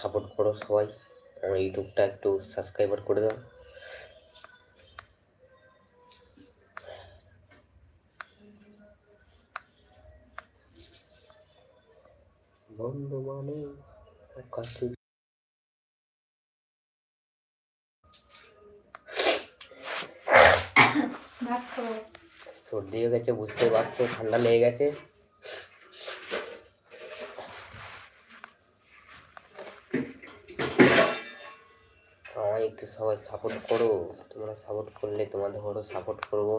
Support করো সবাই। আমার ইউটিউবটা একটু সাবস্ক্রাইবার করে দাও। বন্ধু মানে কাছে সর্দি হয়ে গেছে বুঝতেই পারছ ঠান্ডা লেগে গেছে। আমায় একটু সবাই সাপোর্ট করো। তোমরা সাপোর্ট করলে তোমাদের ঘরও সাপোর্ট করব।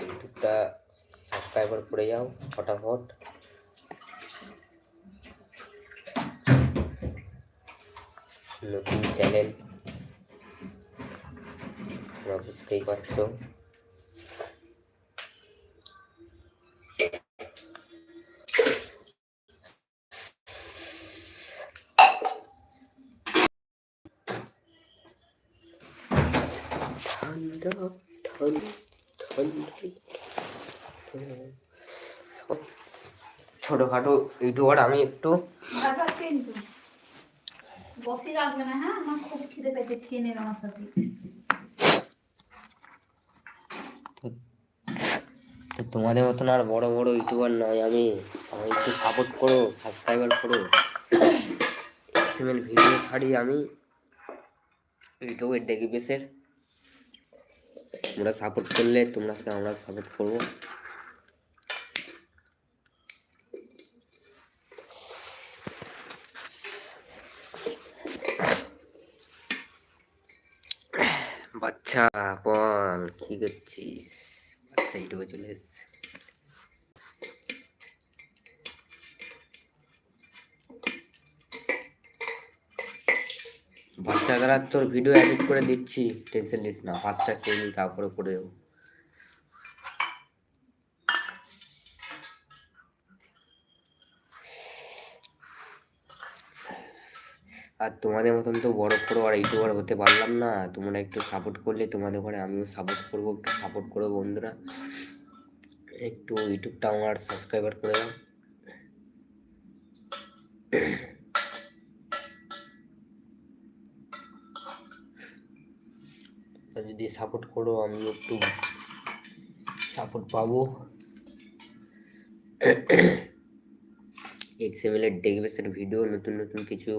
ইউটিউবটা সাবস্ক্রাইবার করে যাও, ফটাফট। নতুন চ্যানেল তোমরা বুঝতেই পারছ। ঠান্ডা ঠান্ডা ঠান্ডা ছোটোখাটো ইউটিউবার আমি একটু বসে রাখবে না হ্যাঁ? আমার খুব খিদে পেয়েছে খেয়ে নেবে আমার সাথে। তো তোমাদের মতন আর বড় বড় ইউটিউবার নয় আমি। আমি একটু সাপোর্ট করো সাবস্ক্রাইবার করো। ভিডিও ছাড়ি আমি। ইউটিউবের ডেকি বেসের তোমরা সাপোর্ট করলে, তোমরা আমরা সাপোর্ট করব। বাচ্চা, বল, কি করছিস? বাচ্চা ইউটিউবে চলে এসছে। বাচ্চা দ্বারা তোর ভিডিও এডিট করে দিচ্ছি। টেনশন নিস না ভাতটা খেয়ে নি, তারপরে করে দেবো। আর তোমাদের মতন তো বড় বড় আর ইউটিউবার হতে পারলাম না। তোমরা একটু সাপোর্ট করলে তোমাদের ঘরে আমিও সাপোর্ট করব, একটু সাপোর্ট করো বন্ধুরা। একটু ইউটিউবটা আমার সাবস্ক্রাইবার করে দাও আর যদি সাপোর্ট করো আমি একটু সাপোর্ট পাবো। এক্সএমএলের ডেগবেসের ভিডিও নতুন নতুন কিছু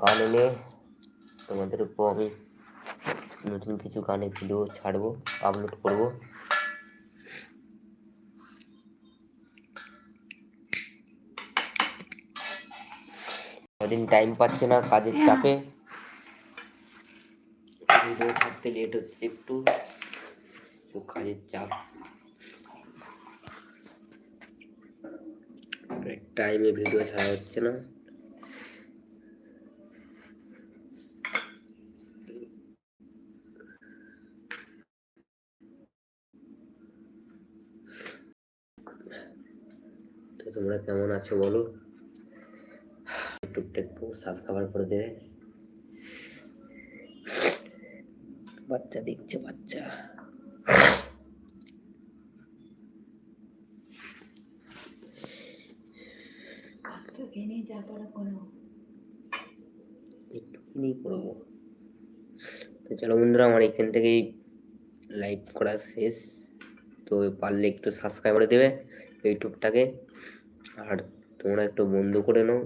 গান এনে তোমাদের উপর আমি নতুন কিছু গানের ভিডিও ছাড়বো আপলোড করব। কদিন টাইম পাচ্ছে না কাজের চাপে ভিডিও ছাড়তে লেট হচ্ছে একটু। তো কাজের চাপ। টাইমে ভিডিও ছাড়া হচ্ছে না। তোমরা কেমন আছো বলো? একটু একটু সাবস্ক্রাইবার করে দেবে। বাচ্চা দেখছে বাচ্চা। একটু কিনেই করব তো চলো বন্ধুরা আমার এখান থেকেই লাইভ করা শেষ। তো পারলে একটু সাবস্ক্রাইব করে দেবে ইউটিউবটাকে আর তোমরা একটু বন্ধ করে নাও।